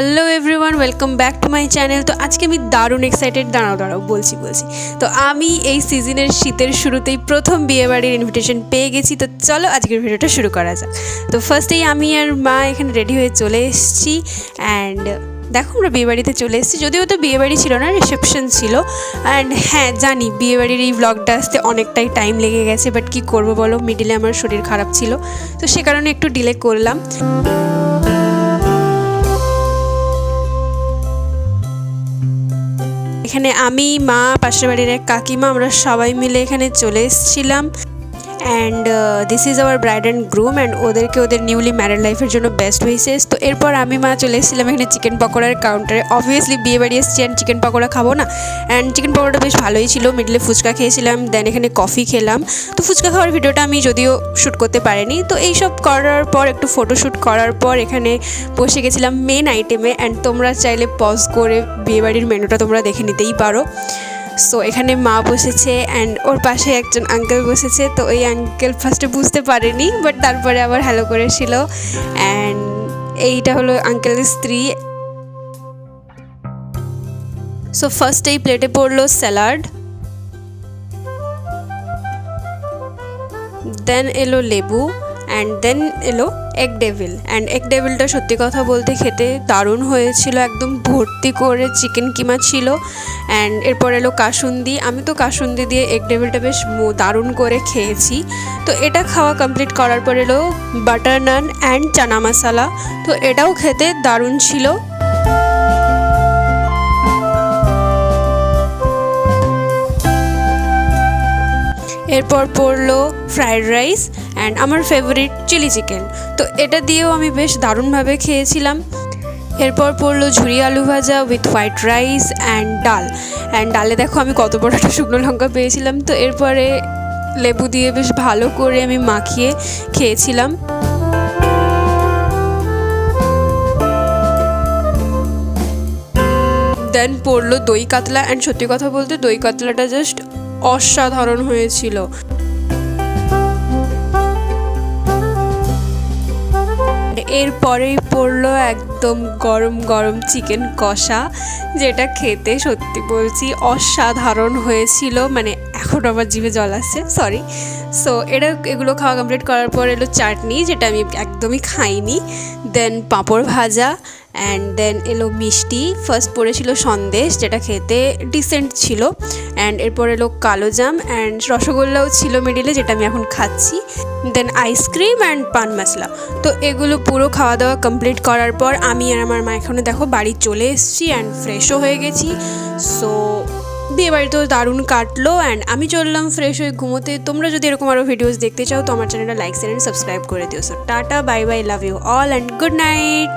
Hello everyone welcome back to my channel তো আজকে আমি দারুণ এক্সাইটেড দাঁড়াও দাঁড়াও, বলছি বলছি। তো আমি এই সিজনের শীতের শুরুতেই প্রথম বিয়েবাড়ির ইনভিটেশন পেয়ে গেছি। তো চলো আজকের ভিডিওটা শুরু করা যাক। তো ফার্স্টেই আমি আর মা এখানে রেডি হয়ে চলে এসেছি। অ্যান্ড দেখো আমরা বিয়েবাড়িতে চলে এসেছি। যদিও তো বিয়েবাড়ি ছিল না রিসেপশন ছিল। অ্যান্ড হ্যাঁ জানি বিয়েবাড়ির এই ব্লগটা আসতে অনেকটাই টাইম লেগে গেছে। বাট কি করব বলো? মিডিলে আমার শরীর খারাপ ছিল। তো সে কারণে একটু ডিলে করলাম। এখানে আমি, মা, পাশের বাড়ির এক কাকিমা, আমরা সবাই মিলে এখানে চলে এসেছিলাম। And this is our bride and groom and ওদেরকে ওদের নিউলি ম্যারিড লাইফের জন্য বেস্ট উইসেস এরপর আমি মা চলে এসেছিলাম এখানে চিকেন পকোড়ার কাউন্টারে অবভিয়াসলি বিয়ে বাড়ি এসেছি অ্যান্ড চিকেন পকোড়া খাব না। অ্যান্ড চিকেন পকোড়াটা বেশ ভালোই ছিল মিডলে ফুচকা খেয়েছিলাম দেন এখানে কফি খেলাম। তো ফুচকা খাওয়ার ভিডিওটা আমি যদিও শ্যুট করতে পারিনি, তো এইসব করার পর, একটু ফটোশ্যুট করার পর এখানে বসে গেছিলাম মেন আইটেমে অ্যান্ড তোমরা চাইলে পজ করে বিয়েবাড়ির মেনুটা তোমরা দেখে নিতেই পারো। সো এখানে মা বসেছে অ্যান্ড ওর পাশে একজন আঙ্কেল বসেছে। তো ওই আঙ্কেল ফার্স্টে বুঝতে পারেনি বাট তারপরে আবার হ্যালো করেছিল। অ্যান্ড এইটা হলো আঙ্কেলের স্ত্রী। সো ফার্স্ট এই প্লেটে পড়ল স্যালাড দেন এলো লেবু অ্যান্ড দেন এলো এগ ডেভিল অ্যান্ড এগ ডেভিলটা সত্যি কথা বলতে খেতে দারুণ হয়েছিল, একদম ভর্তি করে চিকেন কিমা ছিল। অ্যান্ড এরপর এলো কাসুন্দি। আমি তো কাসুন্দি দিয়ে এগ ডেভিলটা বেশ দারুণ করে খেয়েছি। তো এটা খাওয়া কমপ্লিট করার পর এলো বাটার নান অ্যান্ড চানা মশালা তো এটাও খেতে দারুণ ছিল। এরপর পড়ল ফ্রায়েড রাইস অ্যান্ড আমার ফেভারিট চিলি চিকেন। তো এটা দিয়েও আমি বেশ দারুণভাবে খেয়েছিলাম। এরপর পড়ল ঝুরি আলু ভাজা with white rice and dal. And ডালে দেখো আমি কত বড় একটা শুকনো লঙ্কা পেয়েছিলাম। তো এরপরে লেবু দিয়ে বেশ ভালো করে আমি মাখিয়ে খেয়েছিলাম। দেন পড়ল দই কাতলা। অ্যান্ড সত্যি কথা বলতে দই কাতলাটা জাস্ট অসাধারণ হয়েছিল। এরপরেই পড়ল একদম গরম গরম চিকেন কষা, যেটা খেতে সত্যি বলছি অসাধারণ হয়েছিল। মানে এখন আমার জিভে জল আসছে সরি সো এটা এগুলো খাওয়া কমপ্লিট করার পর এলো চাটনি, যেটা আমি একদমই খাইনি। দেন পাঁপড় ভাজা অ্যান্ড দেন এলো মিষ্টি। ফার্স্ট পড়েছিল সন্দেশ, যেটা খেতে ডিসেন্ট ছিল। অ্যান্ড এরপর এলো কালো জাম অ্যান্ড রসগোল্লাও ছিল মিডিলে যেটা আমি এখন খাচ্ছি। দেন আইসক্রিম অ্যান্ড পান মশলা তো এগুলো পুরো খাওয়া দাওয়া কমপ্লিট করার পর আমি আর আমার মা এখনও দেখো বাড়ি চলে এসেছি অ্যান্ড ফ্রেশও হয়ে গেছি। সো বিয়ে বাড়িতেও দারুণ কাটলো অ্যান্ড আমি চললাম ফ্রেশ হয়ে ঘুমোতে। তোমরা যদি এরকম আরও ভিডিওস দেখতে চাও, তো আমার চ্যানেলটা লাইক শেয়ার অ্যান্ড সাবস্ক্রাইব করে দিও। So tata bye bye love you all and good night